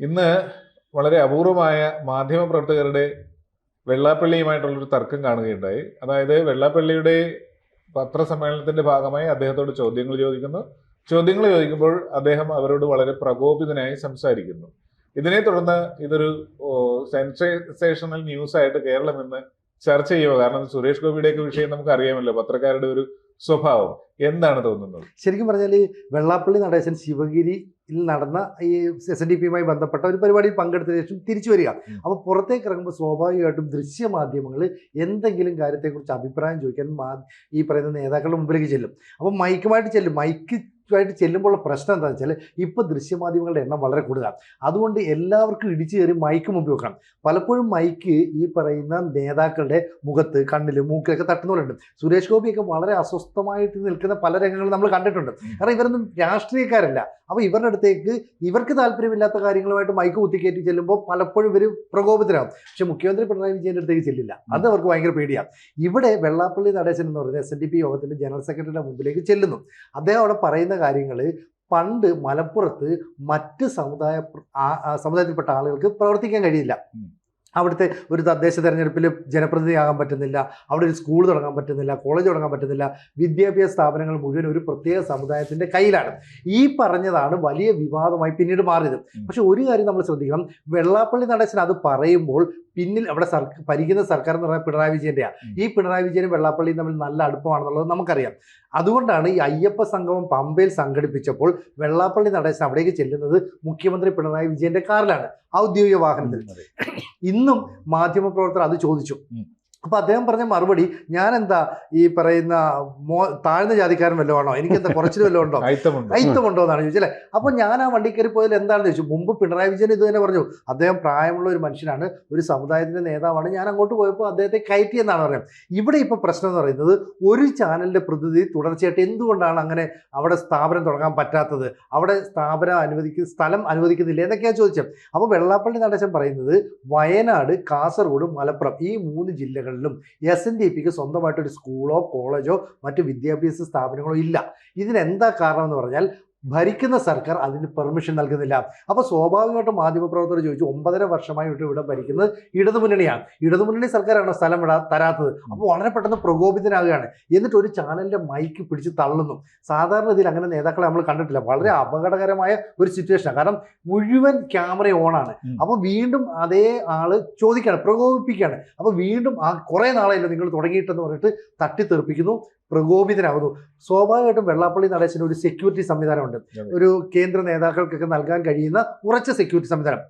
ഇന്ന് വളരെ അപൂർവമായ മാധ്യമപ്രവർത്തകരുടെ വെള്ളാപ്പള്ളിയുമായിട്ടുള്ളൊരു തർക്കം കാണുകയുണ്ടായി. അതായത് വെള്ളാപ്പള്ളിയുടെ പത്രസമ്മേളനത്തിന്റെ ഭാഗമായി അദ്ദേഹത്തോട് ചോദ്യങ്ങൾ ചോദിക്കുന്നു. ചോദ്യങ്ങൾ ചോദിക്കുമ്പോൾ അദ്ദേഹം അവരോട് വളരെ പ്രകോപിതനായി സംസാരിക്കുന്നു. ഇതിനെ തുടർന്ന് ഇതൊരു സെൻസേഷണൽ ന്യൂസ് ആയിട്ട് കേരളം ഇന്ന് ചർച്ച ചെയ്യുക. കാരണം സുരേഷ് ഗോപിയുടെയൊക്കെ വിഷയം നമുക്ക് അറിയാമല്ലോ പത്രക്കാരുടെ ഒരു സ്വഭാവം. എന്താണ് തോന്നുന്നത്? ശരിക്കും പറഞ്ഞാൽ ഈ വെള്ളാപ്പള്ളി നടേശൻ ശിവഗിരിയിൽ നടന്ന ഈ എസ് എൻ ഡി പിയുമായി ബന്ധപ്പെട്ട ഒരു പരിപാടിയിൽ പങ്കെടുത്ത ശേഷം തിരിച്ചു വരിക. അപ്പോൾ പുറത്തേക്ക് ഇറങ്ങുമ്പോൾ സ്വാഭാവികമായിട്ടും ദൃശ്യമാധ്യമങ്ങൾ എന്തെങ്കിലും കാര്യത്തെക്കുറിച്ച് അഭിപ്രായം ചോദിക്കാൻ മാ ഈ പറയുന്ന നേതാക്കളുടെ മുമ്പിലേക്ക് ചെല്ലും. അപ്പോൾ മൈക്കുമായിട്ട് ചെല്ലും. മൈക്ക് ആയിട്ട് ചെല്ലുമ്പോൾ പ്രശ്നം എന്താണെന്ന് വെച്ചാൽ ഇപ്പോൾ ദൃശ്യമാധ്യമങ്ങളുടെ എണ്ണം വളരെ കൂടുതലാണ് അതുകൊണ്ട് എല്ലാവർക്കും ഇടിച്ചു കയറി മൈക്ക് മുമ്പിൽ വെക്കണം. പലപ്പോഴും മൈക്ക് ഈ പറയുന്ന നേതാക്കളുടെ മുഖത്ത് കണ്ണിൽ മൂക്കിലൊക്കെ തട്ടുന്നവരുണ്ട് സുരേഷ് ഗോപിയൊക്കെ വളരെ അസ്വസ്ഥമായിട്ട് നിൽക്കുന്ന പല രംഗങ്ങളും നമ്മൾ കണ്ടിട്ടുണ്ട്. കാരണം ഇവരൊന്നും രാഷ്ട്രീയക്കാരല്ല. അപ്പോൾ ഇവരുടെ അടുത്തേക്ക് ഇവർക്ക് താല്പര്യമില്ലാത്ത കാര്യങ്ങളുമായിട്ട് മൈക്ക് കുത്തിക്കയറ്റി ചെല്ലുമ്പോൾ പലപ്പോഴും ഇവർ പ്രകോപിതരാകും പക്ഷെ മുഖ്യമന്ത്രി പിണറായി വിജയന്റെ അടുത്തേക്ക് ചെല്ലില്ല. അത് അവർക്ക് ഭയങ്കര പേടിയാണ് ഇവിടെ വെള്ളാപ്പള്ളി നടേശൻ എന്ന് പറയുന്ന എസ് എൻ ഡി പി യോഗത്തിന്റെ ജനറൽ സെക്രട്ടറിയുടെ മുമ്പിലേക്ക് ചെല്ലുന്നു. അദ്ദേഹം അവിടെ പറയുന്ന കാര്യങ്ങൾ പണ്ട് മലപ്പുറത്ത് മറ്റ് സമുദായ സമുദായത്തിൽപ്പെട്ട ആളുകൾക്ക് പ്രവർത്തിക്കാൻ കഴിയില്ല. അവിടുത്തെ ഒരു തദ്ദേശ തെരഞ്ഞെടുപ്പിൽ ജനപ്രതിനിധിയാകാൻ പറ്റുന്നില്ല അവിടെ ഒരു സ്കൂൾ തുടങ്ങാൻ പറ്റുന്നില്ല കോളേജ് തുടങ്ങാൻ പറ്റുന്നില്ല വിദ്യാഭ്യാസ സ്ഥാപനങ്ങൾ മുഴുവൻ ഒരു പ്രത്യേക സമുദായത്തിന്റെ കയ്യിലാണ്. ഈ പറഞ്ഞതാണ് വലിയ വിവാദമായി പിന്നീട് മാറിയത്. പക്ഷേ ഒരു കാര്യം നമ്മൾ ശ്രദ്ധിക്കണം വെള്ളാപ്പള്ളി നടേശൻ അത് പറയുമ്പോൾ പിന്നിൽ അവിടെ സർക്കാർ ഭരിക്കുന്ന സർക്കാർ എന്ന് പറയുന്നത് പിണറായി വിജയന്റെയാണ് ഈ പിണറായി വിജയനും വെള്ളാപ്പള്ളിയും തമ്മിൽ നല്ല അടുപ്പമാണെന്നുള്ളത് നമുക്കറിയാം. അതുകൊണ്ടാണ് ഈ അയ്യപ്പ സംഗമം പമ്പയിൽ സംഘടിപ്പിച്ചപ്പോൾ വെള്ളാപ്പള്ളി നടേശൻ അവിടേക്ക് ചെല്ലുന്നത് മുഖ്യമന്ത്രി പിണറായി വിജയന്റെ കാറിലാണ് ഔദ്യോഗിക വാഹനത്തിൽ. ഇന്നും മാധ്യമപ്രവർത്തകർ അത് ചോദിച്ചു. ഉം. അപ്പൊ അദ്ദേഹം പറഞ്ഞ മറുപടി ഞാൻ എന്താ ഈ പറയുന്ന മോ താഴ്ന്ന ജാതിക്കാരൻ വല്ലതും ആണോ എനിക്ക് എന്താ കുറച്ചിൽ വല്ലതും ഉണ്ടോ? അയിത്തമുണ്ടോ? എന്നാണ് ചോദിച്ചല്ലേ അപ്പോൾ ഞാൻ ആ വണ്ടി കയറി പോയതിൽ എന്താണെന്ന് ചോദിച്ചു. മുമ്പ് പിണറായി വിജയൻ ഇത് തന്നെ പറഞ്ഞു. അദ്ദേഹം പ്രായമുള്ള ഒരു മനുഷ്യനാണ് ഒരു സമുദായത്തിന്റെ നേതാവാണ്. ഞാൻ അങ്ങോട്ട് പോയപ്പോൾ അദ്ദേഹത്തെ കയറ്റി എന്നാണ് പറഞ്ഞത്. ഇവിടെ ഇപ്പൊ പ്രശ്നം എന്ന് പറയുന്നത് ഒരു ചാനലിന്റെ പ്രതിനിധി തുടർച്ചയായിട്ട് എന്തുകൊണ്ടാണ് അങ്ങനെ അവിടെ സ്ഥാപനം തുടങ്ങാൻ പറ്റാത്തത്? അവിടെ സ്ഥാപനം അനുവദിക്കുന്ന സ്ഥലം അനുവദിക്കുന്നില്ല എന്നൊക്കെയാണ് ചോദിച്ചത്. അപ്പോൾ വെള്ളാപ്പള്ളി നടേശൻ പറയുന്നത് വയനാട് കാസർഗോഡ് മലപ്പുറം ഈ മൂന്ന് ജില്ലകളിലും എസ് എൻ ഡി പിക്ക് സ്വന്തമായിട്ടൊരു സ്കൂളോ കോളേജോ മറ്റ് വിദ്യാഭ്യാസ സ്ഥാപനങ്ങളോ ഇല്ല. ഇതിനെന്താ കാരണം എന്ന് പറഞ്ഞാൽ ഭരിക്കുന്ന സർക്കാർ അതിന് പെർമിഷൻ നൽകുന്നില്ല. അപ്പോൾ സ്വാഭാവികമായിട്ടും മാധ്യമപ്രവർത്തകർ ചോദിച്ചു ഒമ്പതര വർഷമായി ഇവിടെ ഭരിക്കുന്നത് ഇടതുമുന്നണിയാണ്. ഇടതുമുന്നണി സർക്കാരാണ് സ്ഥലം വിടാ തരാത്തത്. അപ്പോൾ വളരെ പെട്ടെന്ന് പ്രകോപിതനാകുകയാണ്. എന്നിട്ട് ഒരു ചാനലിന്റെ മൈക്ക് പിടിച്ച് തള്ളുന്നു. സാധാരണ ഇതിൽ അങ്ങനെ നേതാക്കളെ നമ്മൾ കണ്ടിട്ടില്ല. വളരെ അപകടകരമായ ഒരു സിറ്റുവേഷനാണ് കാരണം മുഴുവൻ ക്യാമറ ഓണാണ്. അപ്പോൾ വീണ്ടും അതേ ആൾ ചോദിക്കുകയാണ് പ്രകോപിപ്പിക്കുകയാണ്. അപ്പോൾ വീണ്ടും ആ കുറേ നാളായില്ല നിങ്ങൾ തുടങ്ങിയിട്ടെന്ന് പറഞ്ഞിട്ട് തട്ടിത്തെറിപ്പിക്കുന്നു. പ്രകോപിതനാകുന്നു സ്വാഭാവികമായിട്ടും വെള്ളാപ്പള്ളി നടേശന് ഒരു സെക്യൂരിറ്റി സംവിധാനമുണ്ട്. ഒരു കേന്ദ്ര നേതാക്കൾക്കൊക്കെ നൽകാൻ കഴിയുന്ന ഉറച്ച സെക്യൂരിറ്റി സംവിധാനം.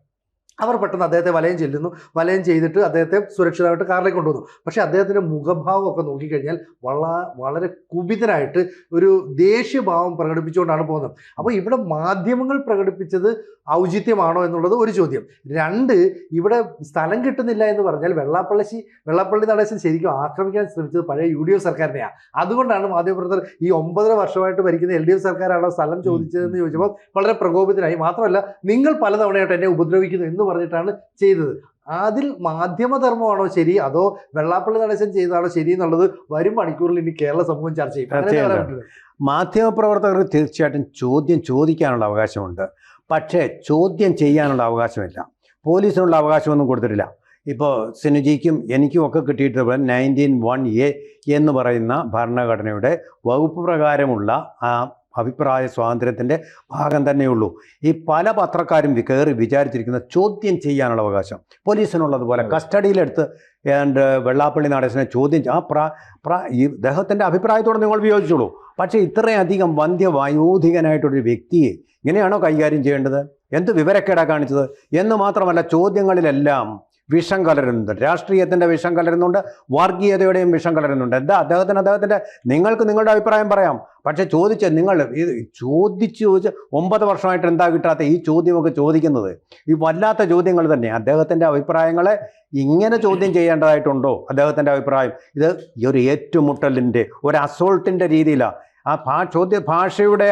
അവർ പെട്ടെന്ന് അദ്ദേഹത്തെ വലയം ചെല്ലുന്നു. വലയം ചെയ്തിട്ട് അദ്ദേഹത്തെ സുരക്ഷിതമായിട്ട് കാറിലേക്ക് കൊണ്ടുവന്നു. പക്ഷേ അദ്ദേഹത്തിന്റെ മുഖഭാവമൊക്കെ നോക്കിക്കഴിഞ്ഞാൽ വള വളരെ കുപിതനായിട്ട് ഒരു ദേഷ്യഭാവം പ്രകടിപ്പിച്ചുകൊണ്ടാണ് പോകുന്നത്. അപ്പോൾ ഇവിടെ മാധ്യമങ്ങൾ പ്രകടിപ്പിച്ചത് ഔചിത്യമാണോ എന്നുള്ളത് ഒരു ചോദ്യം. രണ്ട് ഇവിടെ സ്ഥലം കിട്ടുന്നില്ല എന്ന് പറഞ്ഞാൽ വെള്ളാപ്പള്ളി വെള്ളാപ്പള്ളി നടേശൻ ശരിക്കും ആക്രമിക്കാൻ ശ്രമിച്ചത് പഴയ യു ഡി എഫ് സർക്കാരിനെയാണ് അതുകൊണ്ടാണ് മാധ്യമപ്രവർത്തകർ ഈ ഒമ്പതര വർഷമായിട്ട് ഭരിക്കുന്ന എൽ ഡി എഫ് സർക്കാരാണോ സ്ഥലം ചോദിച്ചതെന്ന് ചോദിച്ചപ്പോൾ വളരെ പ്രകോപിതനായി. മാത്രമല്ല നിങ്ങൾ പലതവണയായിട്ട് എന്നെ ഉപദ്രവിക്കുന്നു എന്ന് പറഞ്ഞിട്ടാണ് ചെയ്തത്. അതിൽ മാധ്യമധർമ്മമാണോ ശരി? അതോ വെള്ളാപ്പള്ളി നടേശൻ ചെയ്തതാണോ ശരി എന്നുള്ളത് വരും മണിക്കൂറിൽ ഇനി കേരള സമൂഹം ചർച്ച ചെയ്യും. മാധ്യമപ്രവർത്തകർക്ക് തീർച്ചയായിട്ടും ചോദ്യം ചോദിക്കാനുള്ള അവകാശമുണ്ട്. പക്ഷേ ചോദ്യം ചെയ്യാനുള്ള അവകാശമില്ല. പോലീസിനുള്ള അവകാശമൊന്നും കൊടുത്തിട്ടില്ല. ഇപ്പോൾ സിനുജിക്കും എനിക്കും ഒക്കെ കിട്ടിയിട്ടുള്ള നയന്റീൻ വൺ എ എന്ന് പറയുന്ന ഭരണഘടനയുടെ വകുപ്പ് പ്രകാരമുള്ള ആ അഭിപ്രായ സ്വാതന്ത്ര്യത്തിന്റെ ഭാഗം തന്നെയുള്ളൂ. ഈ പല പത്രക്കാരും കയറി വിചാരിച്ചിരിക്കുന്ന ചോദ്യം ചെയ്യാനുള്ള അവകാശം. പോലീസിനുള്ളതുപോലെ. കസ്റ്റഡിയിലെടുത്ത് ഏതാണ്ട് വെള്ളാപ്പള്ളി നടേശനെ ചോദ്യം ആ പ്രാ പ്രാ ഈ അദ്ദേഹത്തിന്റെ അഭിപ്രായത്തോട് നിങ്ങൾ വിയോജിച്ചോളൂ. പക്ഷേ ഇത്രയധികം വന്ധ്യവായോധികനായിട്ടൊരു വ്യക്തിയെ ഇങ്ങനെയാണോ കൈകാര്യം ചെയ്യേണ്ടത്? എന്ത് വിവരക്കേടാ കാണിച്ചത്? എന്ന് മാത്രമല്ല ചോദ്യങ്ങളിലെല്ലാം വിഷം കലരുന്നുണ്ട്. രാഷ്ട്രീയത്തിന്റെ വിഷം കലരുന്നുണ്ട്. വർഗീയതയുടെയും വിഷം കലരുന്നുണ്ട്. എന്താ അദ്ദേഹത്തിന് അദ്ദേഹത്തിന്റെ നിങ്ങൾക്ക് നിങ്ങളുടെ അഭിപ്രായം പറയാം. പക്ഷെ ചോദിച്ച് നിങ്ങൾ ഇത് ചോദിച്ച് ചോദിച്ച് ഒമ്പത് വർഷമായിട്ട് എന്താ കിട്ടാത്ത ഈ ചോദ്യമൊക്കെ ചോദിക്കുന്നത്? ഈ വല്ലാത്ത ചോദ്യങ്ങൾ തന്നെ. അദ്ദേഹത്തിന്റെ അഭിപ്രായങ്ങളെ ഇങ്ങനെ ചോദ്യം ചെയ്യേണ്ടതായിട്ടുണ്ടോ? അദ്ദേഹത്തിന്റെ അഭിപ്രായം. ഇത് ഒരു ഏറ്റുമുട്ടലിന്റെ ഒരു അസോൾട്ടിന്റെ രീതിയിലാണ് ആ ഭാ ചോദ്യ ഭാഷയുടെ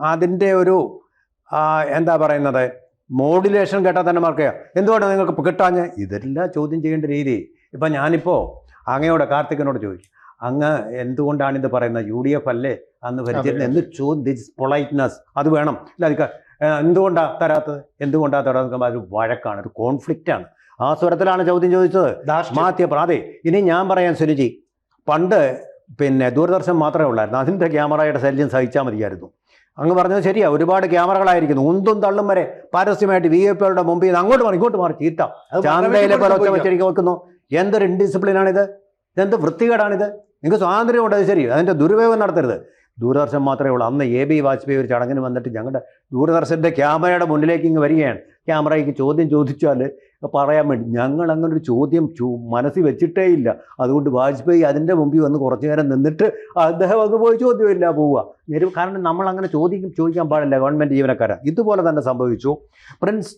അതിന്റെ ഒരു എന്താ പറയുന്നത്? മോഡുലേഷൻ കേട്ടാൽ തന്നെ മാർക്ക് എന്തുകൊണ്ടാണ് നിങ്ങൾക്ക് കിട്ടാഞ്ഞ്? ഇതെല്ലാം ചോദ്യം ചെയ്യേണ്ട രീതി. ഇപ്പം ഞാനിപ്പോൾ അങ്ങയോട് കാർത്തികനോട് ചോദിച്ചു അങ്ങ് എന്തുകൊണ്ടാണ് ഇത് പറയുന്നത്? യു ഡി എഫ് അല്ലേ അന്ന് ഭരിച്ചിരുന്നത്. എന്ന് ചോദ്യ പൊളൈറ്റ്നസ് അത് വേണം. ഇല്ല എന്തുകൊണ്ടാണ് തരാത്തത്? എന്തുകൊണ്ടാണ് തരാത്തത്? ഒരു വഴക്കാണ് ഒരു കോൺഫ്ലിക്റ്റ് ആണ്. ആ സ്വരത്തിലാണ് ചോദ്യം ചോദിച്ചത്. മാത്യ അതെ ഇനി ഞാൻ പറയാൻ സുനിജി പണ്ട് പിന്നെ ദൂരദർശൻ മാത്രമേ ഉള്ളായിരുന്നു. അതിന്റെ ക്യാമറയുടെ ശല്യം സഹിച്ചാൽ മതിയായിരുന്നു. അങ്ങ് പറഞ്ഞത് ശരിയാ. ഒരുപാട് ക്യാമറകളായിരിക്കുന്നു. ഉന്തും തള്ളും വരെ പാരസ്യമായിട്ട് വി എഫ് പികളുടെ മുമ്പിൽ നിന്ന് അങ്ങോട്ട് മാറി ഇങ്ങോട്ട് മാറി. ചീത്ത. ചാന്തയിലെ പോലെ ഒച്ച. വെച്ചിരിക്കും വെക്കുന്നു. എന്തൊരു ഇൻഡിസിപ്ലിനാണിത് എന്ത് വൃത്തികേടാണിത്? നിങ്ങൾക്ക് സ്വാതന്ത്ര്യമുണ്ട് അത് ശരി. അതിന്റെ ദുരുപയോഗം നടത്തരുത്. ദൂരദർശൻ മാത്രമേ ഉള്ളൂ. അന്ന് എ ബി വാജ്പേയി ഒരു ചടങ്ങിന് വന്നിട്ട് ഞങ്ങളുടെ ദൂരദർശന്റെ ക്യാമറയുടെ മുന്നിലേക്ക് ഇങ്ങ് വരികയാണ്. ക്യാമറയ്ക്ക് ചോദ്യം ചോദിച്ചാൽ പറയാൻ വേണ്ടി. ഞങ്ങൾ അങ്ങനെ ഒരു ചോദ്യം മനസ്സിൽ വെച്ചിട്ടേ ഇല്ല അതുകൊണ്ട് വാജ്പേയി അതിന്റെ മുമ്പിൽ വന്ന് കുറച്ചു നേരം നിന്നിട്ട് അദ്ദേഹം അങ്ങ് പോയി ചോദ്യമില്ല പോവുക കാരണം നമ്മൾ അങ്ങനെ ചോദിക്കും ചോദിക്കാൻ പാടില്ല ഗവൺമെന്റ് ജീവനക്കാരൻ ഇതുപോലെ തന്നെ സംഭവിച്ചു. പ്രിൻസ്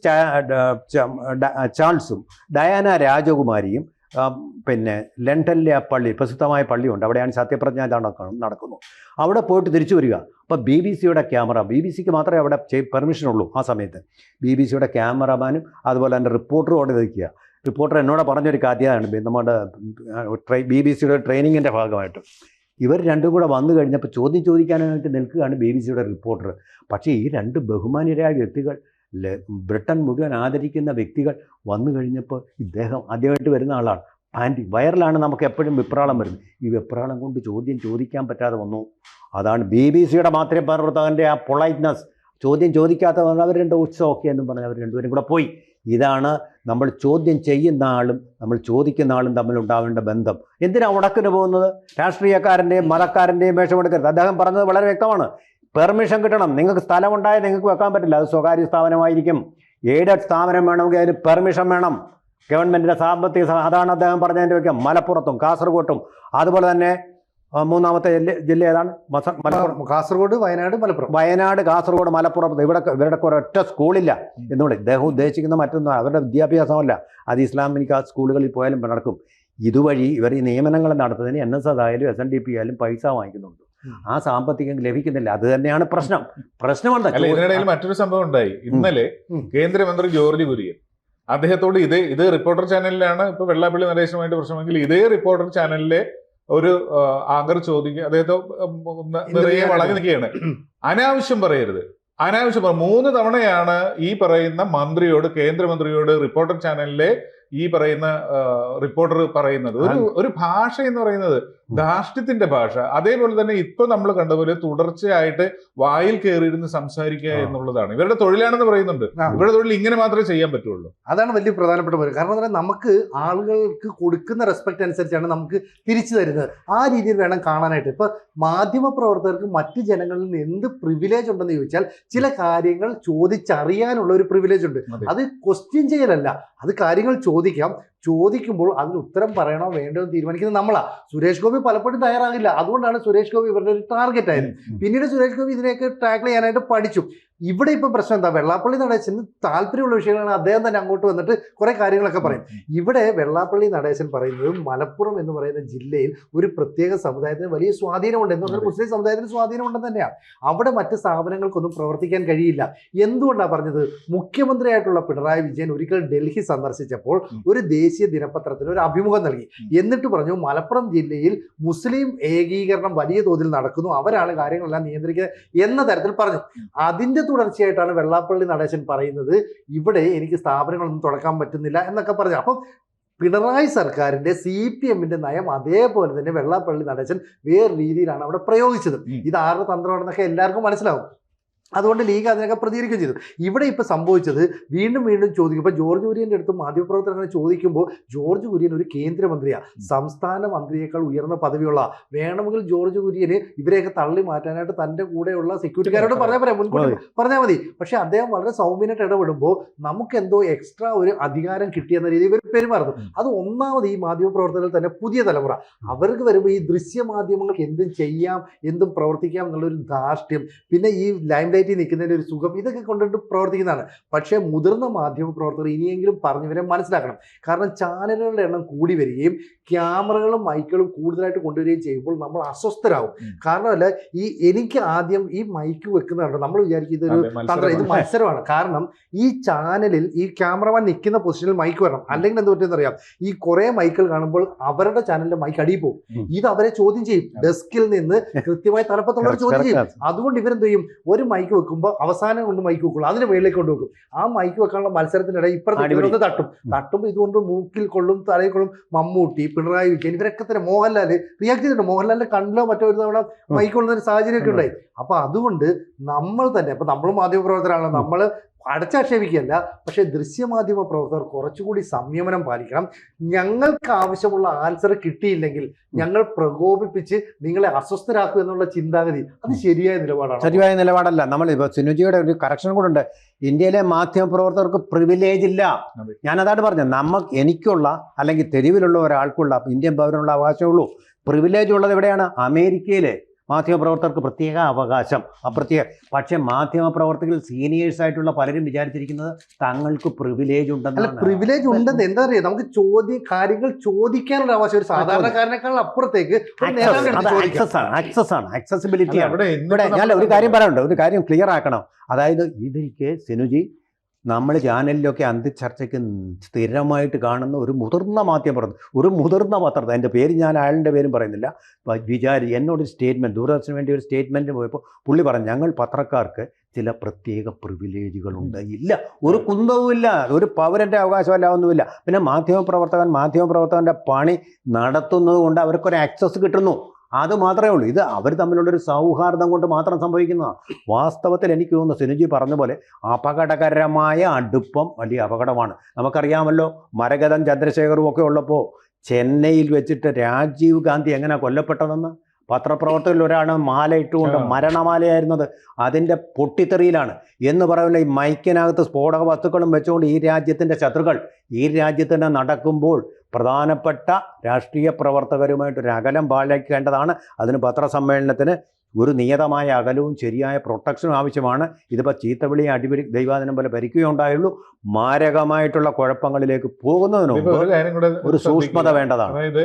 ചാൾസും ഡയാന രാജകുമാരിയും പിന്നെ ലണ്ടനിലെ ആ പള്ളി പ്രസിദ്ധമായ പള്ളിയുണ്ട്. അവിടെയാണ് സത്യപ്രജ്ഞ നടക്കുന്നു. അവിടെ പോയിട്ട് തിരിച്ചു വരിക. അപ്പോൾ ബി ബി സിയുടെ ക്യാമറ ബി ബി സിക്ക് മാത്രമേ അവിടെ പെർമിഷൻ ഉള്ളൂ ആ സമയത്ത്. ബി ബി സിയുടെ ക്യാമറമാനും അതുപോലെ തന്നെ റിപ്പോർട്ടറും അവിടെ നിൽക്കുക. റിപ്പോർട്ടർ എന്നോട് പറഞ്ഞൊരു കാര്യമാണ് നമ്മുടെ ട്രെയിൻ ബി ബി സിയുടെ ട്രെയിനിങ്ങിന്റെ ഭാഗമായിട്ട്. ഇവർ രണ്ടും കൂടെ വന്നു കഴിഞ്ഞപ്പോൾ ചോദ്യം ചോദിക്കാനായിട്ട് നിൽക്കുകയാണ് ബി ബി സിയുടെ റിപ്പോർട്ടർ. പക്ഷേ ഈ രണ്ട് ബഹുമാന്യരായ വ്യക്തികൾ ബ്രിട്ടൻ മുഴുവൻ ആദരിക്കുന്ന വ്യക്തികൾ വന്നു കഴിഞ്ഞപ്പോൾ ഇദ്ദേഹം ആദ്യമായിട്ട് വരുന്ന ആളാണ്. ആന്റി വൈറലാണ് നമുക്ക് എപ്പോഴും വെപ്രാളം വരുന്നത്. ഈ വെപ്രാളം കൊണ്ട് ചോദ്യം ചോദിക്കാൻ പറ്റാതെ വന്നു. അതാണ് ബി ബി സിയുടെ മാത്രമേ പ്രവർത്തകന്റെ ആ പൊളൈറ്റ്നസ്. ചോദ്യം ചോദിക്കാത്ത അവർ രണ്ട് ഉച്ച ഓക്കെ എന്നും പറഞ്ഞ് അവർ രണ്ടുപേരും കൂടെ പോയി. ഇതാണ് നമ്മൾ ചോദ്യം ചെയ്യുന്ന ആളും നമ്മൾ ചോദിക്കുന്ന ആളും തമ്മിൽ ഉണ്ടാവേണ്ട ബന്ധം. എന്തിനാണ് ഉടക്കിന് പോകുന്നത്? രാഷ്ട്രീയക്കാരന്റെയും മതക്കാരന്റെയും വേഷമെടുക്കരുത് അദ്ദേഹം പറഞ്ഞത് വളരെ വ്യക്തമാണ്. പെർമിഷൻ കിട്ടണം. നിങ്ങൾക്ക് സ്ഥലമുണ്ടായാൽ നിങ്ങൾക്ക് വെക്കാൻ പറ്റില്ല. അത് സ്വകാര്യ സ്ഥാപനമായിരിക്കും. എയ്ഡഡ് സ്ഥാപനം വേണമെങ്കിൽ അതിന് പെർമിഷൻ വേണം. ഗവൺമെന്റിന്റെ സാമ്പത്തിക അതാണ് അദ്ദേഹം പറഞ്ഞതിന്റെ വെക്കാം മലപ്പുറത്തും കാസർഗോട്ടും. അതുപോലെ തന്നെ മൂന്നാമത്തെ ജില്ല ജില്ല ഏതാണ്? മലപ്പുറം. കാസർഗോഡ് വയനാട് മലപ്പുറം. വയനാട് കാസർഗോഡ് മലപ്പുറം. ഇവിടെ ഇവരുടെ ഒരൊറ്റ സ്കൂളില്ല. എന്നുകൊണ്ട് ഇദ്ദേഹം ഉദ്ദേശിക്കുന്ന മറ്റൊന്നും അവരുടെ വിദ്യാഭ്യാസമല്ല. അത് ഇസ്ലാമിക സ്കൂളുകളിൽ പോയാലും നടക്കും. ഇതുവഴി ഇവർ ഈ നിയമനങ്ങൾ നടത്തുന്നതിന് എൻ എസ് എസ് ആയാലും എസ് എൻ ഡി പി ആയാലും പൈസ വാങ്ങിക്കുന്നുണ്ട്. ആ സാമ്പത്തികം ലഭിക്കുന്നില്ല. അത് തന്നെയാണ് പ്രശ്നം. പ്രശ്നമാണ് ഇതിനിടയിൽ മറ്റൊരു സംഭവം ഉണ്ടായി. ഇന്നലെ കേന്ദ്രമന്ത്രി ജോർജ് കുര്യൻ അദ്ദേഹത്തോട് ഇതേ ഇത് റിപ്പോർട്ടർ ചാനലിലാണ് ഇപ്പൊ വെള്ളാപ്പള്ളി നരേശനുമായിട്ട് പ്രശ്നമെങ്കിൽ ഇതേ റിപ്പോർട്ടർ ചാനലിലെ ഒരു ആങ്കർ ചോദിക്കുക അദ്ദേഹത്തെ നിറയെ വളഞ്ഞു നിൽക്കുകയാണ്. അനാവശ്യം പറയരുത്. അനാവശ്യം മൂന്ന് തവണയാണ് ഈ പറയുന്ന മന്ത്രിയോട് കേന്ദ്രമന്ത്രിയോട് റിപ്പോർട്ടർ ചാനലിലെ ഈ പറയുന്ന റിപ്പോർട്ടർ പറയുന്നത്. ഒരു ഒരു ഭാഷ എന്ന് പറയുന്നത് ധാർഷ്ട്യത്തിന്റെ ഭാഷ. അതേപോലെ തന്നെ ഇപ്പൊ നമ്മൾ കണ്ടപോലെ തുടർച്ചയായിട്ട് വായിൽ കയറിയിരുന്ന് സംസാരിക്കുക. എന്നുള്ളതാണ്. ഇവരുടെ തൊഴിലാണെന്ന് പറയുന്നുണ്ട്. ഇവരുടെ തൊഴിൽ ഇങ്ങനെ മാത്രമേ ചെയ്യാൻ പറ്റുള്ളൂ. അതാണ് വലിയ പ്രധാനപ്പെട്ട കാര്യം. കാരണം പറയുക നമുക്ക് ആളുകൾക്ക് കൊടുക്കുന്ന റെസ്പെക്ട് അനുസരിച്ചാണ് നമുക്ക് തിരിച്ചു തരുന്നത്. ആ രീതിയിൽ വേണം കാണാനായിട്ട്. ഇപ്പൊ മാധ്യമ പ്രവർത്തകർക്ക് മറ്റ് ജനങ്ങളിൽ നിന്ന് എന്ത് പ്രിവിലേജ് ഉണ്ടെന്ന് ചോദിച്ചാൽ ചില കാര്യങ്ങൾ ചോദിച്ചറിയാനുള്ള ഒരു പ്രിവിലേജ് ഉണ്ട്. അത്. ക്വസ്റ്റ്യൻ ചെയ്യലല്ല. അത് കാര്യങ്ങൾ ചോദിക്കാം. ചോദിക്കുമ്പോൾ അതിന് ഉത്തരം പറയണോ വേണ്ടോ എന്ന് തീരുമാനിക്കുന്നത് നമ്മളാ. സുരേഷ് ഗോപി പലപ്പോഴും തയ്യാറാകില്ല. അതുകൊണ്ടാണ് സുരേഷ് ഗോപി ഇവരുടെ ഒരു ടാർഗറ്റ് ആയത്. പിന്നീട് സുരേഷ് ഗോപി ഇതിനെയൊക്കെ ടാക്കിൾ ചെയ്യാനായിട്ട് പഠിച്ചു. ഇവിടെ ഇപ്പം പ്രശ്നം എന്താ? വെള്ളാപ്പള്ളി നടേശന് താല്പര്യമുള്ള വിഷയങ്ങളാണ് അദ്ദേഹം തന്നെ അങ്ങോട്ട് വന്നിട്ട് കുറേ കാര്യങ്ങളൊക്കെ പറയും. ഇവിടെ വെള്ളാപ്പള്ളി നടേശൻ പറയുന്നത് മലപ്പുറം എന്ന് പറയുന്ന ജില്ലയിൽ ഒരു പ്രത്യേക സമുദായത്തിന് വലിയ സ്വാധീനമുണ്ട് എന്ന് പറഞ്ഞാൽ. മുസ്ലിം സമുദായത്തിന് സ്വാധീനമുണ്ടെന്ന് തന്നെയാണ്. അവിടെ മറ്റ് സ്ഥാപനങ്ങൾക്കൊന്നും പ്രവർത്തിക്കാൻ കഴിയില്ല. എന്തുകൊണ്ടാണ് പറഞ്ഞത്? മുഖ്യമന്ത്രിയായിട്ടുള്ള പിണറായി വിജയൻ ഒരിക്കൽ ഡൽഹി സന്ദർശിച്ചപ്പോൾ ഒരു ദേശീയ ദിനപത്രത്തിന് ഒരു അഭിമുഖം നൽകി. എന്നിട്ട് പറഞ്ഞു മലപ്പുറം ജില്ലയിൽ മുസ്ലിം ഏകീകരണം വലിയ തോതിൽ നടക്കുന്നു അവരാണ് കാര്യങ്ങളെല്ലാം നിയന്ത്രിക്കുന്നത് എന്ന തരത്തിൽ പറഞ്ഞു. അതിന്റെ തുടർച്ചയായിട്ടാണ് വെള്ളാപ്പള്ളി നടേശൻ പറയുന്നത് ഇവിടെ എനിക്ക് സ്ഥാപനങ്ങളൊന്നും തുടക്കാൻ പറ്റുന്നില്ല എന്നൊക്കെ പറഞ്ഞു. അപ്പം പിണറായി സർക്കാരിന്റെ സി പി എമ്മിന്റെ നയം അതേപോലെ തന്നെ വെള്ളാപ്പള്ളി നടേശൻ വേറെ രീതിയിലാണ് അവിടെ പ്രയോഗിച്ചത്. ഇത് ആരുടെ തന്ത്രമാണെന്നൊക്കെ എല്ലാവർക്കും മനസ്സിലാവും. അതുകൊണ്ട് ലീഗ് അതിനൊക്കെ പ്രതികരിക്കുകയും ചെയ്തു. ഇവിടെ ഇപ്പോൾ സംഭവിച്ചത് വീണ്ടും വീണ്ടും ചോദിക്കും ഇപ്പൊ ജോർജ് കുര്യന്റെ അടുത്ത് മാധ്യമപ്രവർത്തകർ ചോദിക്കുമ്പോൾ ജോർജ് കുര്യൻ ഒരു കേന്ദ്രമന്ത്രിയാണ്. സംസ്ഥാന മന്ത്രിയേക്കാൾ ഉയർന്ന പദവിയുള്ള വേണമെങ്കിൽ ജോർജ് കുര്യന് ഇവരെയൊക്കെ തള്ളി മാറ്റാനായിട്ട് തന്റെ കൂടെയുള്ള സെക്യൂരിറ്റിക്കാരോട് പറഞ്ഞാൽ പറയാം മുൻകൂട്ടി പറഞ്ഞാൽ മതി. പക്ഷെ അദ്ദേഹം വളരെ സൗമ്യനായിട്ട് ഇടപെടുമ്പോൾ നമുക്കെന്തോ എക്സ്ട്രാ ഒരു അധികാരം കിട്ടിയെന്ന രീതിയിൽ ഇവർ പെരുമാറുന്നു. അത് ഒന്നാമത് ഈ മാധ്യമപ്രവർത്തകരിൽ തന്നെ പുതിയ തലമുറ. അവർക്ക് വരുമ്പോൾ ഈ ദൃശ്യമാധ്യമങ്ങൾക്ക് എന്തും ചെയ്യാം എന്തും പ്രവർത്തിക്കാം എന്നുള്ളൊരു ധാർഷ്ട്യം. പിന്നെ ഈ ലൈം ലൈറ്റിൽ നിൽക്കുന്നതിന്റെ ഒരു സുഖം ഇതൊക്കെ കൊണ്ടിട്ട് പ്രവർത്തിക്കുന്നതാണ്. പക്ഷേ മുതിർന്ന മാധ്യമ പ്രവർത്തകർ ഇനിയെങ്കിലും പറഞ്ഞവരെ മനസ്സിലാക്കണം. കാരണം ചാനലുകളുടെ എണ്ണം കൂടി വരികയും ക്യാമറകളും മൈക്കുകളും കൂടുതലായിട്ട് കൊണ്ടുവരികയും ചെയ്യുമ്പോൾ നമ്മൾ അസ്വസ്ഥരാകും. കാരണമല്ല ഈ എനിക്ക് ആദ്യം ഈ മൈക്ക് വെക്കുന്നുണ്ട് നമ്മൾ വിചാരിക്കും ഇതൊരു തന്ത്രം ഇത് മത്സരമാണ്. കാരണം ഈ ചാനലിൽ ഈ ക്യാമറമാൻ നിൽക്കുന്ന പൊസിഷനിൽ മൈക്ക് വരണം. അല്ലെങ്കിൽ എന്ത് പറ്റുമെന്ന് അറിയാം ഈ കുറെ മൈക്കുകൾ കാണുമ്പോൾ അവരുടെ ചാനലിന്റെ മൈക്ക് അടിയിൽ പോകും. ഇത് അവരെ ചോദ്യം ചെയ്യും. ഡെസ്കിൽ നിന്ന് കൃത്യമായി തലപ്പത്തുള്ളവർ ചോദ്യം ചെയ്യും. അതുകൊണ്ട് ഇവരെന്ത് ചെയ്യും? ഒരു മൈക്ക് മൈക്ക് വെക്കുമ്പോൾ അവസാനം കൊണ്ട് മൈക്ക് വെക്കുള്ളൂ. അതിന് മേളിലേക്ക് കൊണ്ട് വെക്കും. ആ മൈക്ക് വെക്കാനുള്ള മത്സരത്തിനിടെ ഇപ്പുറത്ത് തട്ടും തട്ടും. തട്ടുമ്പോൾ ഇതുകൊണ്ട് മൂക്കിൽ കൊള്ളും തലയിൽ കൊള്ളും മമ്മൂട്ടി പിണറായി വിജയൻ ഇവരൊക്കെ തന്നെ മോഹൻലാൽ റിയാക്ട് ചെയ്തിട്ടുണ്ട്. മോഹൻലാലിന്റെ കണ്ണിലോ മറ്റോ ഒരു തവണ മൈക്ക് കൊള്ളുന്ന ഒരു സാഹചര്യമൊക്കെ ഉണ്ടായി. അപ്പൊ അതുകൊണ്ട് നമ്മൾ തന്നെ ഇപ്പൊ നമ്മൾ മാധ്യമപ്രവർത്തകരാണല്ലോ നമ്മൾ അടച്ചാക്ഷേപിക്കുകയല്ല പക്ഷേ ദൃശ്യമാധ്യമ പ്രവർത്തകർ കുറച്ചുകൂടി സംയമനം പാലിക്കണം. ഞങ്ങൾക്ക് ആവശ്യമുള്ള ആൻസർ കിട്ടിയില്ലെങ്കിൽ ഞങ്ങൾ പ്രകോപിപ്പിച്ച് നിങ്ങളെ അസ്വസ്ഥരാക്കും എന്നുള്ള ചിന്താഗതി അത് ശരിയായ നിലപാടാണ്. ശരിയായ നിലപാടല്ല. നമ്മൾ ഇപ്പൊ സിനുജിയുടെ ഒരു കറക്ഷൻ കൂടെ ഉണ്ട്. ഇന്ത്യയിലെ മാധ്യമ പ്രവർത്തകർക്ക് പ്രിവിലേജ് ഇല്ല. ഞാൻ ഞാനതാണ് പറഞ്ഞത്. നമുക്ക് എനിക്കുള്ള അല്ലെങ്കിൽ തെരുവിലുള്ള ഒരാൾക്കുള്ള ഇന്ത്യൻ പൗരനുള്ള അവകാശമുള്ളൂ. പ്രിവിലേജ് ഉള്ളത് എവിടെയാണ്? അമേരിക്കയിലെ. മാധ്യമപ്രവർത്തകർക്ക് പ്രത്യേക അവകാശം. അപ്രത്യേക പക്ഷേ മാധ്യമപ്രവർത്തകരിൽ സീനിയേഴ്സ് ആയിട്ടുള്ള പലരും വിചാരിച്ചിരിക്കുന്നത് തങ്ങൾക്ക് പ്രിവിലേജ് ഉണ്ടെന്ന് പ്രിവിലേജ് ഉണ്ടെന്ന് എന്താ പറയുക നമുക്ക് ചോദ്യ കാര്യങ്ങൾ ചോദിക്കാനുള്ള അവകാശം ഒരു സാധാരണക്കാരനേക്കാൾ അപ്പുറത്തേക്ക് ആക്സസ് ആണ് ആക്സസ് ആണ് ആക്സസിബിലിറ്റി ആണ്. അവിടെ ഇവിടെ ഞാൻ ഒരു കാര്യം പറയാനുണ്ട് ഒരു കാര്യം ക്ലിയർ ആക്കണം. അതായത് ഇതിരിക്കെ സിനുജി നമ്മൾ ചാനലിലൊക്കെ അന്തിച്ചർച്ചയ്ക്ക് സ്ഥിരമായിട്ട് കാണുന്ന ഒരു മുതിർന്ന മാധ്യമപ്രവർത്തകൻ ഒരു മുതിർന്ന പത്രത്തിൽ എന്റെ പേര് ഞാൻ അയാളുടെ പേരും പറയുന്നില്ല. വിചാരി എന്നോട് സ്റ്റേറ്റ്മെന്റ് ദൂരദർശന് വേണ്ടി ഒരു സ്റ്റേറ്റ്മെന്റ് പോയപ്പോൾ പുള്ളി പറഞ്ഞു ഞങ്ങൾ പത്രക്കാർക്ക് ചില പ്രത്യേക പ്രിവിലേജുകളുണ്ട് ഇല്ല ഒരു കുന്തവുമില്ല ഒരു പൗരന്റെ അവകാശമല്ല ഒന്നുമില്ല പിന്നെ മാധ്യമപ്രവർത്തകൻ മാധ്യമപ്രവർത്തകന്റെ പണി നടത്തുന്നത് കൊണ്ട് അവർക്കൊരു ആക്സസ് കിട്ടുന്നു. അത് മാത്രമേ ഉള്ളൂ. ഇത് അവർ തമ്മിലുള്ളൊരു സൗഹാർദ്ദം കൊണ്ട് മാത്രം സംഭവിക്കുന്നതാണ് വാസ്തവത്തിൽ എനിക്ക് തോന്നുന്നു സിനുജി പറഞ്ഞ പോലെ അപകടകരമായ അടുപ്പം വലിയ അപകടമാണ്. നമുക്കറിയാമല്ലോ മരഗതൻ ചന്ദ്രശേഖറും ഒക്കെ ഉള്ളപ്പോൾ ചെന്നൈയിൽ വെച്ചിട്ട് രാജീവ് ഗാന്ധി എങ്ങനെ കൊല്ലപ്പെട്ടതെന്ന്? പത്രപ്രവർത്തകരിൽ ഒരാണ് മാല ഇട്ടുകൊണ്ട് മരണമാലയായിരുന്നത് അതിന്റെ പൊട്ടിത്തെറിയിലാണ്. എന്ന് പറയുന്ന ഈ മൈക്കിനകത്ത് സ്ഫോടക വസ്തുക്കളും വെച്ചുകൊണ്ട് ഈ രാജ്യത്തിന്റെ ശത്രുക്കൾ ഈ രാജ്യത്തിന്റെ നടക്കുമ്പോൾ പ്രധാനപ്പെട്ട രാഷ്ട്രീയ പ്രവർത്തകരുമായിട്ടൊരു അകലം പാലിക്കേണ്ടതാണ്. അതിന് പത്രസമ്മേളനത്തിന് ഒരു നിയതമായ അകലവും ശരിയായ പ്രൊട്ടക്ഷനും ആവശ്യമാണ്. ഇതിപ്പോൾ ചീത്തവിളി അടിപിടി ദൈവാദിനം പോലെ ഭരിക്കുകയുണ്ടായുള്ളൂ. മാരകമായിട്ടുള്ള കുഴപ്പങ്ങളിലേക്ക് പോകുന്നതിന് മുമ്പ് ഒരു സൂക്ഷ്മത വേണ്ടതാണ്. അതായത്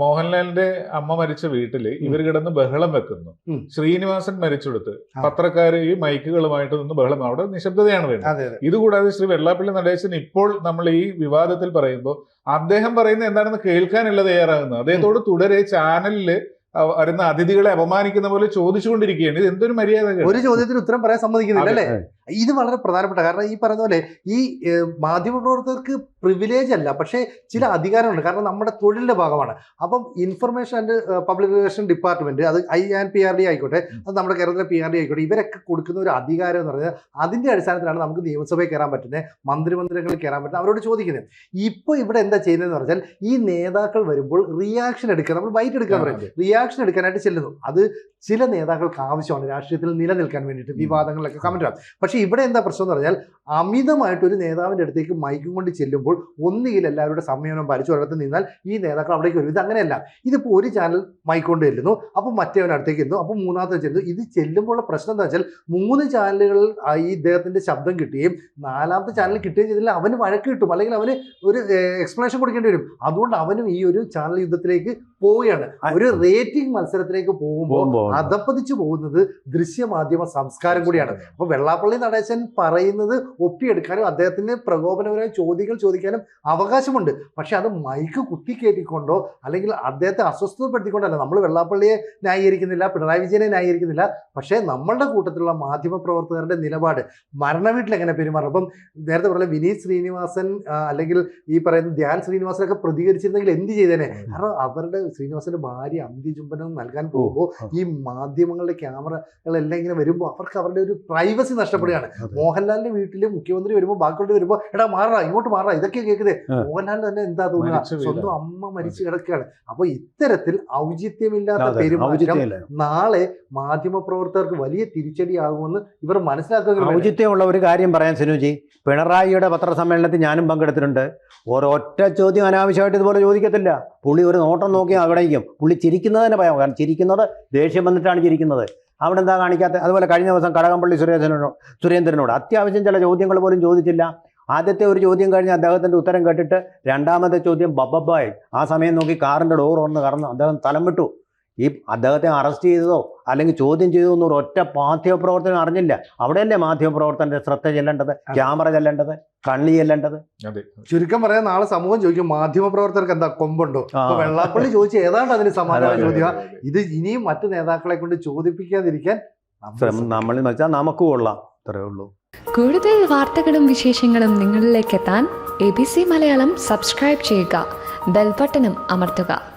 മോഹൻലാലിന്റെ അമ്മ മരിച്ച വീട്ടിൽ ഇവർ കിടന്ന് ബഹളം വെക്കുന്നു. ശ്രീനിവാസൻ മരിച്ചെടുത്ത്. പത്രക്കാര് ഈ മൈക്കുകളുമായിട്ട് നിന്ന് ബഹളം. അവിടെ നിശബ്ദതയാണ് വേണ്ടത്. ഇതുകൂടാതെ ശ്രീ വെള്ളാപ്പള്ളി നടേശൻ ഇപ്പോൾ നമ്മൾ ഈ വിവാദത്തിൽ പറയുമ്പോൾ അദ്ദേഹം പറയുന്നത് എന്താണെന്ന് കേൾക്കാനല്ല തയ്യാറാകുന്നത്. അദ്ദേഹത്തോട് തുടരെ ചാനലിൽ വരുന്ന അതിഥികളെ അപമാനിക്കുന്ന പോലെ ചോദിച്ചുകൊണ്ടിരിക്കുകയാണ്. ഇത് എന്തൊരു മര്യാദ ഒരു ചോദ്യത്തിന് ഉത്തരം പറയാൻ സമ്മതിക്കുന്നില്ല അല്ലേ? ഇത് വളരെ പ്രധാനപ്പെട്ട കാരണം ഈ പറയുന്ന പോലെ ഈ മാധ്യമ മാധ്യമപ്രവർത്തകർക്ക് പ്രിവിലേജ് അല്ല പക്ഷേ ചില അധികാരമുണ്ട് കാരണം നമ്മുടെ തൊഴിലിന്റെ ഭാഗമാണ്. അപ്പം information and public relation department അത് I and P R D ആയിക്കോട്ടെ അത് നമ്മുടെ കേരളത്തിലെ പി ആർ ഡി ആയിക്കോട്ടെ ഇവരൊക്കെ കൊടുക്കുന്ന ഒരു അധികാരം എന്ന് പറഞ്ഞാൽ അതിന്റെ അടിസ്ഥാനത്തിലാണ് നമുക്ക് നിയമസഭയിൽ കയറാൻ പറ്റുന്നത് മന്ത്രിമന്ദിരങ്ങളിൽ കയറാൻ പറ്റുന്നത്. അവരോട് ചോദിക്കുന്നത് ഇപ്പോൾ ഇവിടെ എന്താ ചെയ്യുന്നതെന്ന് പറഞ്ഞാൽ ഈ നേതാക്കൾ വരുമ്പോൾ റിയാക്ഷൻ എടുക്കുക നമ്മൾ ബൈറ്റ് എടുക്കാൻ പറയും. റിയാക്ഷൻ എടുക്കാനായിട്ട് ചെല്ലുന്നു. അത് ചില നേതാക്കൾക്ക് ആവശ്യമാണ്. രാഷ്ട്രീയത്തിൽ നിലനിൽക്കാൻ വേണ്ടിയിട്ട് വിവാദങ്ങളിലൊക്കെ കമന്റ് ആവും പക്ഷേ ഇവിടെ എന്താ പ്രശ്നം എന്ന് പറഞ്ഞാൽ അമിതമായിട്ട് ഒരു നേതാവിന്റെ അടുത്തേക്ക് മൈക്കും കൊണ്ട് ചെല്ലുമ്പോൾ ഒന്നുകിൽ എല്ലാവരുടെ സംയമനം പാലിച്ചു ഒരിടത്ത് നിന്നാൽ ഈ നേതാക്കൾ അവിടേക്ക് വരും. ഇത് അങ്ങനെയല്ല. ഇതിപ്പോൾ ഒരു ചാനൽ മൈക്ക് കൊണ്ട് ചെല്ലുന്നു അപ്പോൾ മറ്റേവൻ അടുത്തേക്ക് എത്തുന്നു അപ്പോൾ മൂന്നാമത്തെ ചെല്ലുന്നു. ഇത് ചെല്ലുമ്പോഴുള്ള പ്രശ്നം എന്താ വെച്ചാൽ മൂന്ന് ചാനലുകളിൽ ഈ ഇദ്ദേഹത്തിന്റെ ശബ്ദം കിട്ടുകയും നാലാമത്തെ ചാനൽ കിട്ടുകയും ചെയ്തില്ല അവന് വഴക്ക് കിട്ടും. അല്ലെങ്കിൽ അവന് ഒരു എക്സ്പ്ലനേഷൻ കൊടുക്കേണ്ടി വരും. അതുകൊണ്ട് അവനും ഈ ഒരു ചാനൽ യുദ്ധത്തിലേക്ക് പോവുകയാണ്. ഒരു റേറ്റിംഗ് മത്സരത്തിലേക്ക് പോകുമ്പോൾ അധപ്പതിച്ചു പോകുന്നത് ദൃശ്യമാധ്യമ സംസ്കാരം കൂടിയാണ്. അപ്പൊ വെള്ളാപ്പള്ളി നടേശൻ പറയുന്നത് ഒപ്പിയെടുക്കാനും അദ്ദേഹത്തിന് പ്രകോപനപരമായ ചോദ്യങ്ങൾ ചോദിക്കാനും അവകാശമുണ്ട്. പക്ഷെ അത് മൈക്ക് കുത്തിക്കേറ്റിക്കൊണ്ടോ അല്ലെങ്കിൽ അദ്ദേഹത്തെ അസ്വസ്ഥതപ്പെടുത്തിക്കൊണ്ടല്ല. നമ്മൾ വെള്ളാപ്പള്ളിയെ ന്യായീകരിക്കുന്നില്ല പിണറായി വിജയനെ ന്യായീകരിക്കുന്നില്ല. പക്ഷേ നമ്മളുടെ കൂട്ടത്തിലുള്ള മാധ്യമ പ്രവർത്തകരുടെ നിലപാട് മരണ വീട്ടിൽ എങ്ങനെ പെരുമാറും? അപ്പം നേരത്തെ പറഞ്ഞ വിനീത് ശ്രീനിവാസൻ അല്ലെങ്കിൽ ഈ പറയുന്ന ധ്യാൻ ശ്രീനിവാസനൊക്കെ പ്രതികരിച്ചിരുന്നെങ്കിൽ എന്ത് ചെയ്തേനെ? കാരണം അവരുടെ ശ്രീനിവാസന്റെ ഭാര്യ അന്ത്യചുംബനം നൽകാൻ പോകുമ്പോൾ ഈ മാധ്യമങ്ങളുടെ ക്യാമറകളെല്ലാം ഇങ്ങനെ വരുമ്പോൾ അവർക്ക് അവരുടെ ഒരു പ്രൈവസി നഷ്ടപ്പെടുകയാണ്. മോഹൻലാലിന്റെ വീട്ടിൽ മുഖ്യമന്ത്രി വരുമ്പോൾ ബാക്കിയുള്ള വരുമ്പോൾ എടാ മാറാ ഇങ്ങോട്ട് മാറാ. ഇതൊക്കെ കേൾക്കുന്നത് മോഹൻലാലിന് മോഹൻലാൽ തന്നെ എന്താ തോന്നുക? സ്വന്തം അമ്മ മരിച്ചു കിടക്കുകയാണ്. അപ്പോൾ ഇത്തരത്തിൽ ഔചിത്യമില്ലാത്ത പെരുമാറ്റം നാളെ മാധ്യമ പ്രവർത്തകർക്ക് വലിയ തിരിച്ചടിയാകുമെന്ന് ഇവർ മനസ്സിലാക്കുക ഔചിത്യമുള്ള ഒരു കാര്യം പറയാൻ സിനുജി. പിണറായിയുടെ പത്രസമ്മേളനത്തിൽ ഞാനും പങ്കെടുത്തിട്ടുണ്ട്. ഒരൊറ്റ ചോദ്യം അനാവശ്യമായിട്ട് ഇതുപോലെ ചോദിക്കത്തില്ല. പുള്ളി ഒരു നോട്ടം നോക്കി അവിടെ ഇരിക്കും. പുള്ളി ചിരിക്കുന്നത് തന്നെ പറയാം കാരണം ചിരിക്കുന്നത് ദേഷ്യം വന്നിട്ടാണ് ചിരിക്കുന്നത്. അവിടെ എന്താ കാണിക്കാത്ത അതുപോലെ കഴിഞ്ഞ ദിവസം കടകംപള്ളി സുരേന്ദ്രനോ സുരേന്ദ്രനോട് അത്യാവശ്യം ചില ചോദ്യങ്ങൾ പോലും ചോദിച്ചില്ല. ആദ്യത്തെ ഒരു ചോദ്യം കഴിഞ്ഞ് അദ്ദേഹത്തിന്റെ ഉത്തരം കേട്ടിട്ട് രണ്ടാമത്തെ ചോദ്യം ബബ്ബായി ആ സമയം നോക്കി കാറിന്റെ ഡോർ ഒന്ന് കറന്ന് അദ്ദേഹം തലം വിട്ടു. ഈ അദ്ദേഹത്തെ അറസ്റ്റ് ചെയ്തതോ അല്ലെങ്കിൽ ചോദ്യം ചെയ്തതോ ഒന്നും ഒരു ഒറ്റ മാധ്യമപ്രവർത്തനം അറിഞ്ഞില്ല. അവിടെയല്ലേ മാധ്യമപ്രവർത്തനത്തെ ശ്രദ്ധ ചെല്ലേണ്ടത്? ക്യാമറ ചെല്ലേണ്ടത്? കണ്ണി ചെല്ലേണ്ടത്? ചുരുക്കം പറയാൻ നാളെ സമൂഹം ചോദിക്കും മാധ്യമ പ്രവർത്തകർക്ക് എന്താ കൊമ്പുണ്ടോ? വെള്ളാപ്പള്ളി ചോദിച്ചു ഏതാണ്ട് അതിന് സമാധാന ചോദ്യം. ഇത് ഇനിയും മറ്റു നേതാക്കളെ കൊണ്ട് ചോദിപ്പിക്കാതിരിക്കാൻ നമ്മൾ വെച്ചാൽ നമുക്ക് കൊള്ളാം. അത്രേ ഉള്ളൂ. കൂടുതൽ വാർത്തകളും വിശേഷങ്ങളും നിങ്ങളിലേക്ക് എത്താൻ A B C Malayalam subscribe ചെയ്യുക. ബെൽബട്ടനും അമർത്തുക.